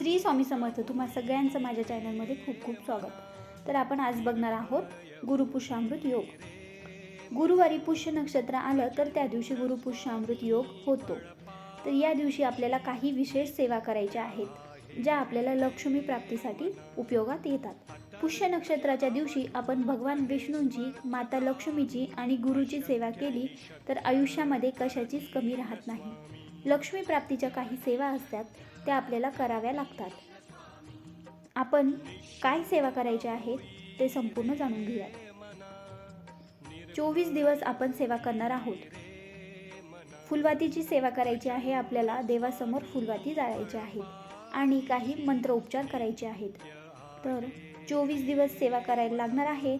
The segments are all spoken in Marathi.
श्री स्वामी समर्थ तुम्हा सगळ्यांचं माझ्या चॅनलमध्ये खूप खूप स्वागत. तर आपण आज बघणार आहोत गुरुपुष्यामृत योग. गुरुवारी पुष्य नक्षत्र आलं तर त्या दिवशी गुरुपुष्यामृत योग होतो. तर या दिवशी आपल्याला काही विशेष सेवा करायच्या आहेत ज्या आपल्याला लक्ष्मी प्राप्तीसाठी उपयोगात येतात. पुष्य नक्षत्राच्या दिवशी आपण भगवान विष्णूंची माता लक्ष्मीची आणि गुरुची सेवा केली तर आयुष्यामध्ये कशाचीच कमी राहत नाही. लक्ष्मी प्राप्तीच्या काही सेवा असतात त्या आपल्याला कराव्या लागतात. आपण काय सेवा करायच्या आहेत ते संपूर्ण जाणून घेऊयात. चोवीस दिवस आपण सेवा करणार आहोत. फुलवातीची सेवा करायची आहे आपल्याला देवासमोर फुलवाती जाळायची आहे आणि काही मंत्रोपचार करायचे आहेत. तर चोवीस दिवस सेवा करायला लागणार आहे.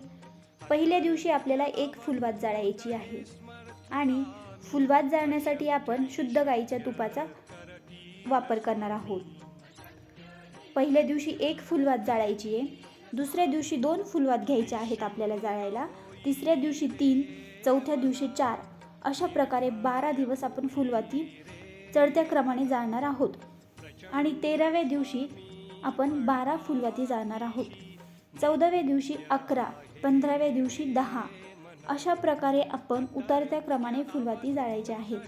पहिल्या दिवशी आपल्याला एक फुलवात जाळायची आहे. आणि फुलवात जाळण्यासाठी आपण शुद्ध गाईच्या तुपाचा वापर करणार आहोत. पहिल्या दिवशी एक फुलवात जाळायची आहे. दुसऱ्या दिवशी दोन फुलवात घ्यायच्या आहेत आपल्याला जाळायला. तिसऱ्या दिवशी तीन चौथ्या दिवशी चार. अशा प्रकारे बारा दिवस आपण फुलवाती चढत्या क्रमाने जाळणार आहोत. आणि तेराव्या दिवशी आपण बारा फुलवाती जाळणार आहोत. चौदाव्या दिवशी अकरा पंधराव्या दिवशी दहा अशा प्रकारे आपण उतरत्या क्रमाने फुलवाती जाळायच्या आहेत.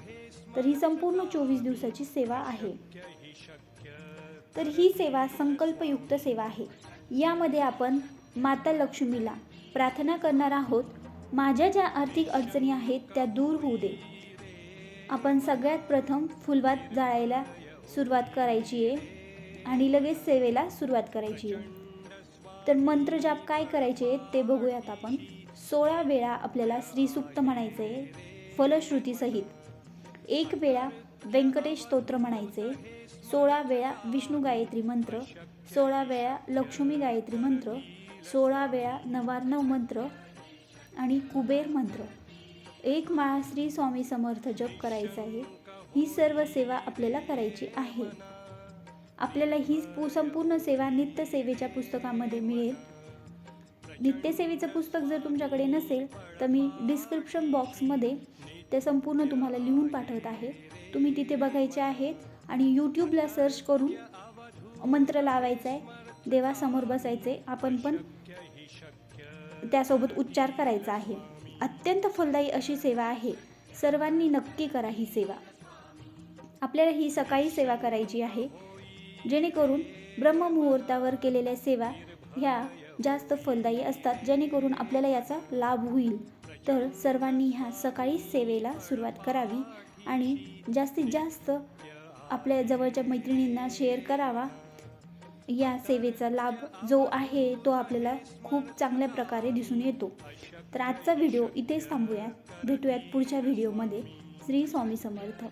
तर ही संपूर्ण चोवीस दिवसाची सेवा आहे. तर ही सेवा संकल्पयुक्त सेवा आहे. यामध्ये आपण माता लक्ष्मीला प्रार्थना करणार आहोत. माझ्या ज्या आर्थिक अडचणी आहेत त्या दूर होऊ दे. आपण सगळ्यात प्रथम फुलवात जाळायला सुरुवात करायची आहे आणि लगेच सेवेला सुरुवात करायची आहे. तर मंत्रजाप काय करायचे ते बघूयात आपण. सोळा वेळा आपल्याला श्रीसुक्त म्हणायचे आहे फलश्रुतीसहित. एक वेळा व्यंकटेश स्तोत्र म्हणायचे सोळा वेळा विष्णू गायत्री मंत्र सोळा वेळा लक्ष्मी गायत्री मंत्र सोळा वेळा नवार्णव मंत्र आणि कुबेर मंत्र. एक माळा श्री स्वामी समर्थ जप करायचा आहे. ही सर्व सेवा आपल्याला करायची आहे. आपल्याला ही संपूर्ण सेवा नित्यसेवेच्या पुस्तकामध्ये मिळेल. नित्यसेवेचं पुस्तक जर तुमच्याकडे नसेल तर मी डिस्क्रिप्शन बॉक्समध्ये ते संपूर्ण तुम्हाला लिहून पाठवत आहे. तुम्ही तिथे बघायचे आहेत आणि यूट्यूबला सर्च करून मंत्र लावायचा आहे देवासमोर बसायचे आपण पण त्यासोबत उच्चार करायचा आहे. अत्यंत फलदायी अशी सेवा आहे. सर्वांनी नक्की करा ही सेवा. आपल्याला ही सकाळी सेवा करायची आहे. जेणेकरून ब्रह्ममुहूर्तावर केलेल्या सेवा ह्या जास्त फलदायी असतात जेणेकरून आपल्याला याचा लाभ होईल. तर सर्वांनी ह्या सकाळी सेवेला सुरुवात करावी आणि जास्तीत जास्त आपल्या जवळच्या मैत्रिणींना शेअर करावा. या सेवेचा लाभ जो आहे तो आपल्याला खूप चांगल्या प्रकारे दिसून येतो. तर आजचा व्हिडिओ इथेच थांबूयात भेटूयात पुढच्या व्हिडिओमध्ये. श्री स्वामी समर्थ.